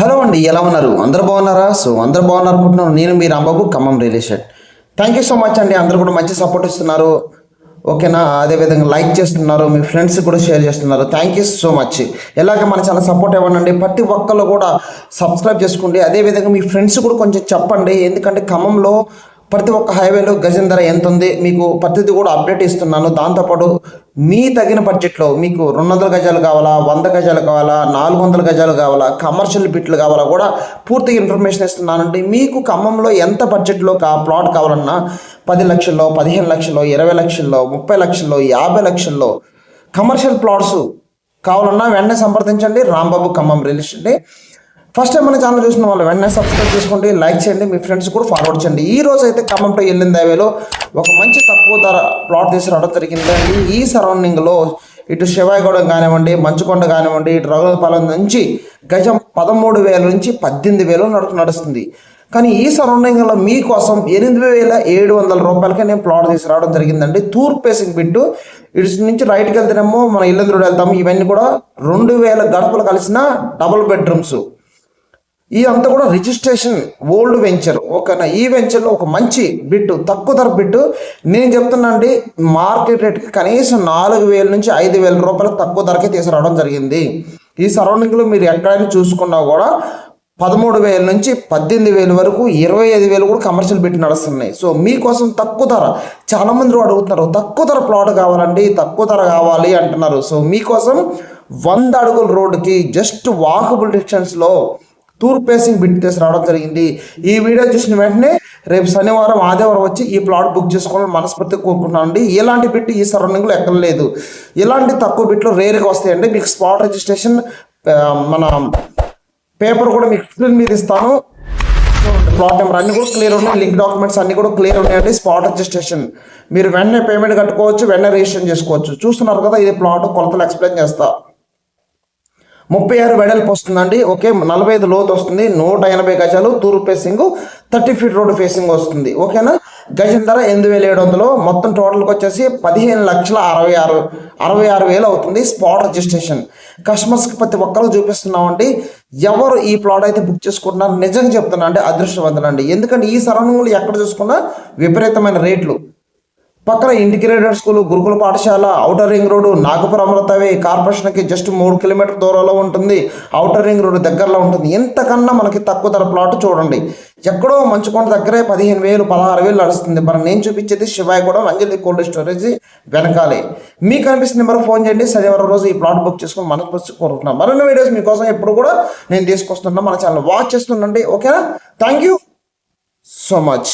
Hello అండి ఎలా ఉన్నారు? అందరు బాగున్నారా? సో అందరు బాగున్నారు అనుకుంటున్నాను నేను మీ Rambabu Khammam real estate. Thank you so much అండి. అందరు కూడా మంచి సపోర్ట్ ఇస్తున్నారు. ఓకేనా? అదేవిధంగా లైక్ చేస్తున్నారు. మీ ఫ్రెండ్స్ కూడా షేర్ చేస్తున్నారు. థ్యాంక్ యూ సో మచ్ ఎలాగ మన చాలా సపోర్ట్ ఇవ్వండి ప్రతి ఒక్కరు కూడా సబ్స్క్రైబ్ చేసుకోండి. అదేవిధంగా మీ ఫ్రెండ్స్ కూడా కొంచెం చెప్పండి. ఎందుకంటే ఖమ్మంలో ప్రతి ఒక్క హైవేలో గజం ధర ఎంత ఉంది మీకు ప్రతిదీ కూడా అప్డేట్ ఇస్తున్నాను. దాంతోపాటు మీ తగిన బడ్జెట్లో మీకు రెండు వందల గజాలు కావాలా వంద గజాలు కావాలా నాలుగు వందల గజాలు కావాలా కమర్షియల్ బిట్లు కావాలా కూడా పూర్తిగా ఇన్ఫర్మేషన్ ఇస్తున్నానండి. మీకు ఖమ్మంలో ఎంత బడ్జెట్లో కా ప్లాట్ కావాలన్నా పది లక్షల్లో పదిహేను లక్షల్లో ఇరవై లక్షల్లో ముప్పై లక్షల్లో యాభై లక్షల్లో కమర్షియల్ ప్లాట్స్ కావాలన్నా వెంటనే సంప్రదించండి. Rambabu Khammam real estate first time మన ఛానల్ చూసిన వాళ్ళు వెంటనే సబ్స్క్రైబ్ చేసుకోండి లైక్ చేయండి మీ ఫ్రెండ్స్ కూడా ఫార్వర్డ్ చేయండి. ఈ రోజు అయితే ఖమ్మంలో వెళ్ళిన దావేలో ఒక మంచి తక్కువ ధర ప్లాట్ తీసుకురావడం జరిగిందండి ఈ సరౌండింగ్లో ఇటు శివాయిగూడెం కానివ్వండి మంచుకొండ కానివ్వండి ఇటు రఘుపాలెం నుంచి గజం పదమూడు వేల నుంచి పద్దెనిమిది వేలు నడుపు నడుస్తుంది. కానీ ఈ సరౌండింగ్లో మీకోసం ఎనిమిది వేల ఏడు వందల రూపాయలకే నేను ప్లాట్ తీసుకురావడం జరిగిందండి. తూర్పు ఫేసింగ్ బిట్టు ఇటు నుంచి రైట్కి వెళ్తేనేమో మన ఇల్లందుడు వెళ్తాము. ఇవన్నీ కూడా రెండు వేల గడపలు కలిసిన డబుల్ బెడ్రూమ్స్ ఈ అంతా కూడా రిజిస్ట్రేషన్ ఓల్డ్ వెంచర్. ఓకేనా ఈ వెంచర్లో ఒక మంచి బిట్టు తక్కువ ధర బిడ్డు. నేను చెప్తున్నా అండి మార్కెట్ రేట్కి కనీసం నాలుగు వేల నుంచి ఐదు వేల రూపాయలు తక్కువ ధరకే తీసుకురావడం జరిగింది. ఈ సరౌండింగ్లో మీరు ఎక్కడైనా చూసుకున్నా కూడా పదమూడు వేల నుంచి పద్దెనిమిది వేల వరకు ఇరవై ఐదు వేలు కూడా కమర్షియల్ బిట్ నడుస్తున్నాయి. సో మీకోసం తక్కువ ధర. చాలా మంది అడుగుతున్నారు తక్కువ ధర ప్లాట్ కావాలండి తక్కువ ధర కావాలి అంటున్నారు. సో మీకోసం వంద అడుగుల రోడ్డుకి జస్ట్ వాకబుల్ డిస్టెన్స్లో టూర్ ప్లేసింగ్ బిట్ తీసి రావడం జరిగింది. ఈ వీడియో చూసిన వెంటనే రేపు శనివారం ఆదివారం వచ్చి ఈ ప్లాట్ బుక్ చేసుకోవాలని మనస్ఫూర్తిగా కోరుకుంటున్నాను అండి. ఇలాంటి బిట్ ఈ సరౌండింగ్లో ఎక్కడ లేదు ఇలాంటి తక్కువ బిట్లు రేరుగా వస్తాయండి మీకు స్పాట్ రిజిస్ట్రేషన్ మన పేపర్ కూడా మీకు స్క్రీన్ మీద ఇస్తాను. ప్లాట్ నెంబర్ అన్ని కూడా క్లియర్ ఉన్నాయి. లింక్ డాక్యుమెంట్స్ అన్ని కూడా క్లియర్ ఉన్నాయండి. Spot registration. మీరు వెంటనే పేమెంట్ కట్టుకోవచ్చు వెంటనే రిజిస్ట్రేషన్ చేసుకోవచ్చు. చూస్తున్నారు కదా ఇది ప్లాట్ కొలతలు ఎక్స్ప్లెయిన్ చేస్తా. ముప్పై ఆరు వెడల్పు వస్తుందండి. ఓకే నలభై ఐదు లోతు వస్తుంది. నూట ఎనభై గజాలు తూర్పు facing thirty feet road facing వస్తుంది. ఓకేనా? గజం ధర ఎనిమిది వేల ఏడు వందలు. మొత్తం టోటల్కి వచ్చేసి పదిహేను లక్షల అరవై ఆరు అరవై ఆరు వేలు అవుతుంది స్పాట్ రిజిస్ట్రేషన్ కస్టమర్స్కి ప్రతి ఒక్కరు చూపిస్తున్నామండి. ఎవరు ఈ ప్లాట్ అయితే బుక్ చేసుకుంటున్నారు నిజంగా చెప్తున్నా అంటే అదృష్టవంతులండి. ఎందుకంటే ఈ సరౌండింగ్లో ఎక్కడ చూసుకున్నా విపరీతమైన రేట్లు. పక్కన ఇంటిగ్రేటెడ్ స్కూల్ గురుకుల పాఠశాల ఔటర్ రింగ్ రోడ్డు నాగపురం అమృతవి కార్పొరేషన్కి జస్ట్ మూడు కిలోమీటర్ దూరంలో ఉంటుంది. ఔటర్ రింగ్ రోడ్డు దగ్గరలో ఉంటుంది. ఎంతకన్నా మనకి తక్కువ ధర ప్లాట్ చూడండి. ఎక్కడో మంచుకొండ దగ్గరే పదిహేను వేలు పదహారు వేలు నడుస్తుంది. మరి నేను చూపించేది శివాయి కూడా అంజలి కోల్డ్ స్టోరేజ్ వెనకాలే. మీకు అనిపిస్తుంది నెంబర్ ఫోన్ చేయండి. శనివారం రోజు ఈ ప్లాట్ బుక్ చేసుకుని మనస్ఫూర్తి కోరుకుంటున్నాం. మరిన్ని వీడియోస్ మీకోసం ఎప్పుడు కూడా నేను తీసుకొస్తున్నా మన ఛానల్ వాచ్ చేస్తుండండి. ఓకేనా? Thank you so much.